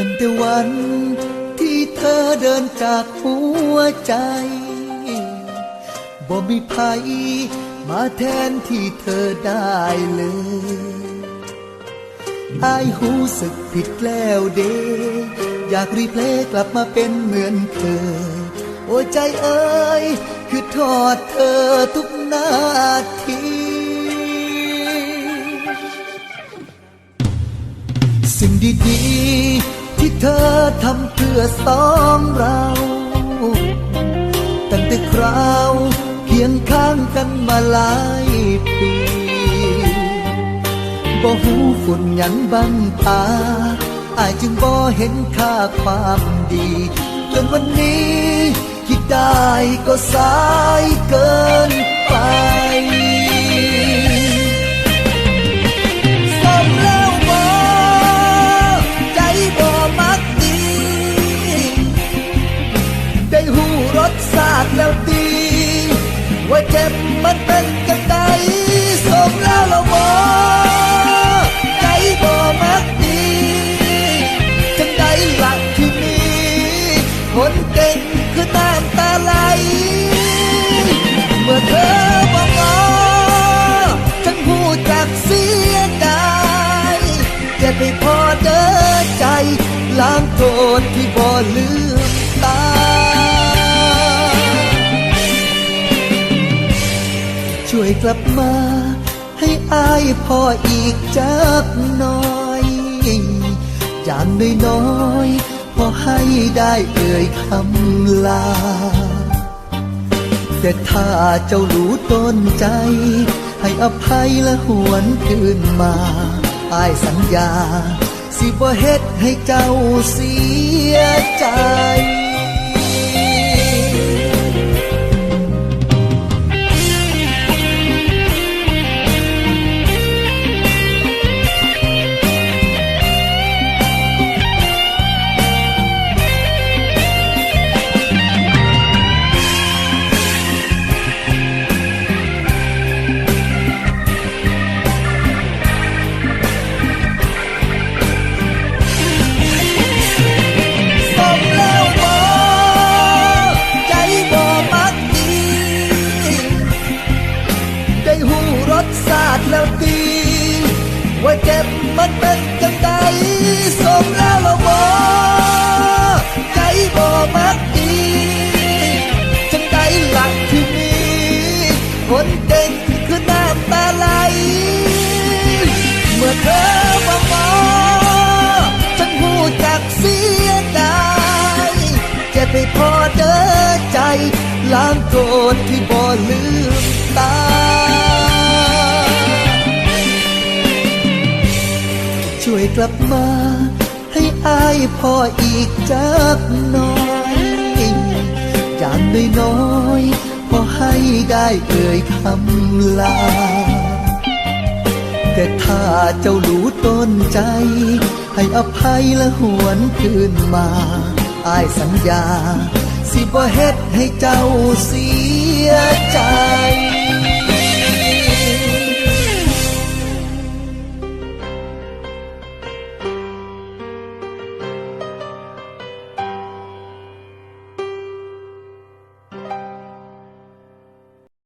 ตั้งแต่วันที่เธอเดินจากหัวใจ บ่มีภัยมาแทนที่เธอได้เลยอายหูสึกผิดแล้วเด อยากรีเพลย์กลับมาเป็นเหมือนเคยโอ้ใจเอ้ยคือทอดเธอทุกนาที เธอทำเพื่อสองเราตั้งแต่คราวเคียงข้างกันมาหลายปีบ่หูฝุ่นยังบังตาอายจึงบ่เห็นค่าความดี จนวันนี้คิดได้ก็สาย น้ำตาไหลเมื่อเธอบอกว่าฉันพูดจากเสียดายเจ็บไปพอเจอใจ ล้างโกรธที่บ่ลืมตา ช่วยกลับมา ให้อายพออีกจักหน่อยอย่างน้อยๆพอให้ได้เอ่ยคำลา แต่ถ้าเจ้ารู้ต้นใจ ให้อภัยและหวนคืนมาอายสัญญา สิบ่เฮ็ดให้เจ้าเสียใจ บมันเป็นจังใดสมแล้วละบ่ใจบ่มักดีจังใดหลักที่มีคนเก่งคือน้ำตาไหลเมื่อเธอบอกว่าฉันพูดจากเสียดายเจ็บไปพอเด้อใจล้างโกรธที่บ่ลืม ช่วยกลับมา ให้อายพออีกจักหน่อยอย่างน้อยๆพอให้ได้เอ่ยคำลา แต่ถ้าเจ้ารู้ต้นใจ ให้อภัยและหวนคืนมาอายสัญญา สิบ่เฮ็ดให้เจ้าเสียใจ